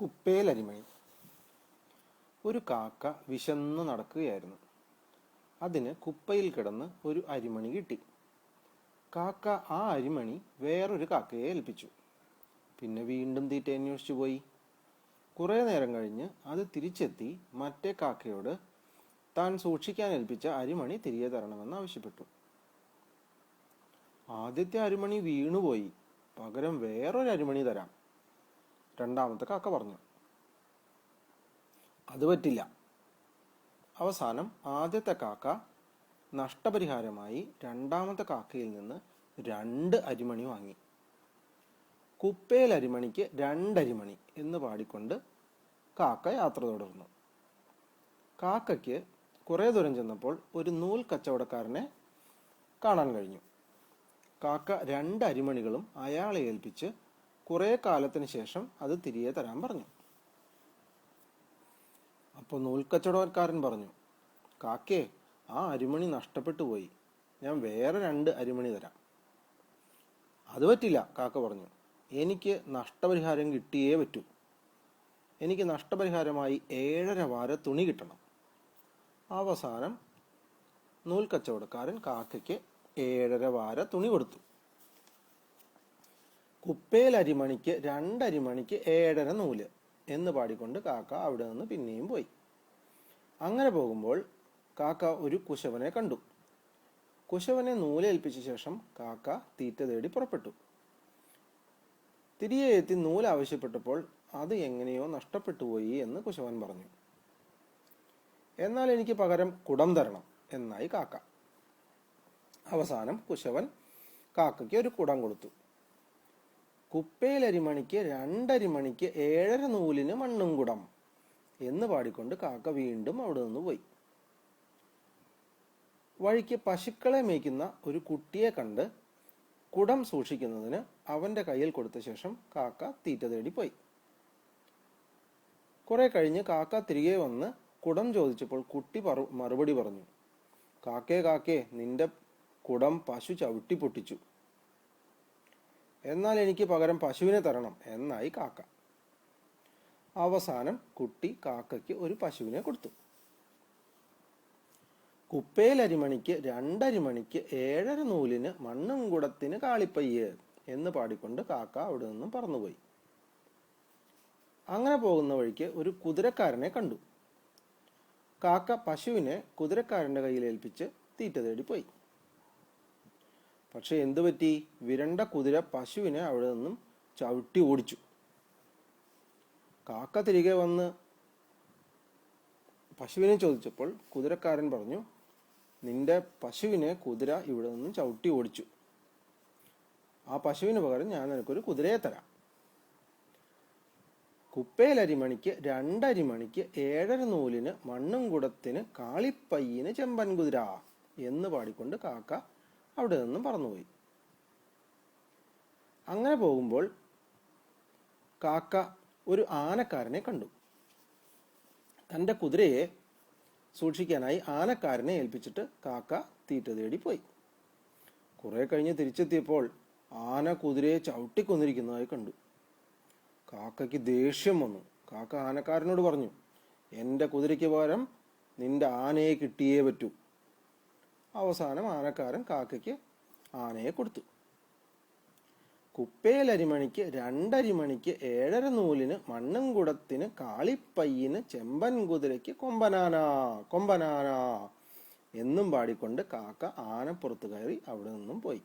കുപ്പേൽ അരിമണി ഒരു കാക്ക വിശന്ന് നടക്കുകയായിരുന്നു. അതിന് കുപ്പയിൽ കിടന്ന് ഒരു അരിമണി കിട്ടി. കാക്ക ആ അരിമണി വേറൊരു കാക്കയെ ഏൽപ്പിച്ചു. പിന്നെ വീണ്ടും തീറ്റ അന്വേഷിച്ചു പോയി. കുറേ നേരം കഴിഞ്ഞ് അത് തിരിച്ചെത്തി മറ്റേ കാക്കയോട് താൻ സൂക്ഷിക്കാൻ ഏൽപ്പിച്ച അരിമണി തിരികെ തരണമെന്ന് ആവശ്യപ്പെട്ടു. ആദ്യത്തെ അരിമണി വീണുപോയി. പകരം വേറൊരു അരിമണി തരാം. രണ്ടാമത്തെ കാക്ക പറഞ്ഞു. അത് പറ്റില്ല. അവസാനം ആദ്യത്തെ കാക്ക നഷ്ടപരിഹാരമായി രണ്ടാമത്തെ കാക്കയിൽ നിന്ന് രണ്ട് അരിമണി വാങ്ങി. കുപ്പേൽ അരിമണിക്ക് രണ്ടരിമണി എന്ന് പാടിക്കൊണ്ട് കാക്ക യാത്ര തുടർന്നു. കാക്കയ്ക്ക് കുറേ ദൂരം ചെന്നപ്പോൾ ഒരു നൂൽ കച്ചവടക്കാരനെ കാണാൻ കഴിഞ്ഞു. കാക്ക രണ്ട് അരിമണികളും അയാളെ ഏൽപ്പിച്ച് കുറേ കാലത്തിന് ശേഷം അത് തിരികെ തരാൻ പറഞ്ഞു. അപ്പോൾ നൂൽക്കച്ചവടക്കാരൻ പറഞ്ഞു കാക്കേ ആ അരിമണി നഷ്ടപ്പെട്ടു പോയി. ഞാൻ വേറെ രണ്ട് അരിമണി തരാം. അത് പറ്റില്ല കാക്ക പറഞ്ഞു. എനിക്ക് നഷ്ടപരിഹാരം കിട്ടിയേ പറ്റൂ. എനിക്ക് നഷ്ടപരിഹാരമായി ഏഴര വാര തുണി കിട്ടണം. അവസാനം നൂൽക്കച്ചവടക്കാരൻ കാക്കയ്ക്ക് ഏഴര വാര തുണി കൊടുത്തു. കുപ്പേൽ അരിമണിക്ക് രണ്ടരിമണിക്ക് ഏഴര നൂൽ എന്ന് പാടിക്കൊണ്ട് കാക്ക അവിടെ നിന്ന് പിന്നെയും പോയി. അങ്ങനെ പോകുമ്പോൾ കാക്ക ഒരു കുശവനെ കണ്ടു. കുശവനെ നൂലേൽപ്പിച്ച ശേഷം കാക്ക തീറ്റ തേടി പുറപ്പെട്ടു. തിരികെ എത്തി നൂൽ ആവശ്യപ്പെട്ടപ്പോൾ അത് എങ്ങനെയോ നഷ്ടപ്പെട്ടു പോയി എന്ന് കുശവൻ പറഞ്ഞു. എന്നാൽ എനിക്ക് പകരം കുടം തരണം എന്നായി കാക്ക. അവസാനം കുശവൻ കാക്കയ്ക്ക് ഒരു കുടം കൊടുത്തു. കുപ്പേലരിമണിക്ക് രണ്ടരിമണിക്ക് ഏഴര നൂലിന് മണ്ണും കുടം എന്ന് പാടിക്കൊണ്ട് കാക്ക വീണ്ടും അവിടെ നിന്ന് പോയി. വഴിക്ക് പശുക്കളെ മേയ്ക്കുന്ന ഒരു കുട്ടിയെ കണ്ട് കുടം സൂക്ഷിക്കുന്നതിന് അവന്റെ കയ്യിൽ കൊടുത്ത ശേഷം കാക്ക തീറ്റ തേടി പോയി. കുറെ കഴിഞ്ഞ് കാക്ക തിരികെ വന്ന് കുടം ചോദിച്ചപ്പോൾ കുട്ടി മറുപടി പറഞ്ഞു. കാക്കേ കാക്കേ നിന്റെ കുടം പശു ചവിട്ടി പൊട്ടിച്ചു. എന്നാൽ എനിക്ക് പകരം പശുവിനെ തരണം. എന്നായി കാക്ക. അവസാനം കുട്ടി കാക്കയ്ക്ക് ഒരു പശുവിനെ കൊടുത്തു. കുപ്പേലരിമണിക്ക് രണ്ടരിമണിക്ക് ഏഴര നൂലിന് മണ്ണും കുടത്തിന് കാളിപ്പയ്യ് എന്ന് പാടിക്കൊണ്ട് കാക്ക അവിടെ നിന്നും പറന്നുപോയി. അങ്ങനെ പോകുന്ന വഴിക്ക് ഒരു കുതിരക്കാരനെ കണ്ടു. കാക്ക പശുവിനെ കുതിരക്കാരന്റെ കയ്യിൽ ഏൽപ്പിച്ച് തീറ്റ തേടി പോയി പക്ഷെ എന്തു പറ്റി? വിരണ്ട കുതിര പശുവിനെ അവിടെ നിന്നും ചവിട്ടി ഓടിച്ചു. കാക്ക തിരികെ വന്ന് പശുവിനെ ചോദിച്ചപ്പോൾ കുതിരക്കാരൻ പറഞ്ഞു നിന്റെ പശുവിനെ കുതിര ഇവിടെ നിന്നും ചവിട്ടി ഓടിച്ചു. ആ പശുവിന് പകരം ഞാൻ നിനക്കൊരു കുതിരയെ തരാം. കുപ്പേലരിമണിക്ക് രണ്ടരിമണിക്ക് ഏഴര നൂലിന് മണ്ണും കുടത്തിന് കാളിപ്പയ്യന് ചെമ്പൻ കുതിര എന്ന് പാടിക്കൊണ്ട് കാക്ക അവിടെ നിന്നും പറന്നുപോയി. അങ്ങനെ പോകുമ്പോൾ കാക്ക ഒരു ആനക്കാരനെ കണ്ടു. തന്റെ കുതിരയെ സൂക്ഷിക്കാനായി ആനക്കാരനെ ഏൽപ്പിച്ചിട്ട് കാക്ക തീറ്റ തേടി പോയി. കുറേ കഴിഞ്ഞ് തിരിച്ചെത്തിയപ്പോൾ ആന കുതിരയെ ചവിട്ടിക്കൊന്നിരിക്കുന്നതായി കണ്ടു. കാക്കയ്ക്ക് ദേഷ്യം വന്നു. കാക്ക ആനക്കാരനോട് പറഞ്ഞു എന്റെ കുതിരയ്ക്ക് പകരം നിന്റെ ആനയെ കിട്ടിയേ പറ്റൂ. അവസാനം ആനക്കാരൻ കാക്കയ്ക്ക് ആനയെ കൊടുത്തു. കുപ്പേലരിമണിക്ക് രണ്ടരിമണിക്ക് ഏഴര നൂലിന് മണ്ണും കുടത്തിന് കാളിപ്പയ്യന് ചെമ്പൻ കുതിരയ്ക്ക് കൊമ്പനാന കൊമ്പനാന എന്നും പാടിക്കൊണ്ട് കാക്ക ആനപ്പുറത്ത് കയറി അവിടെ നിന്നും പോയി.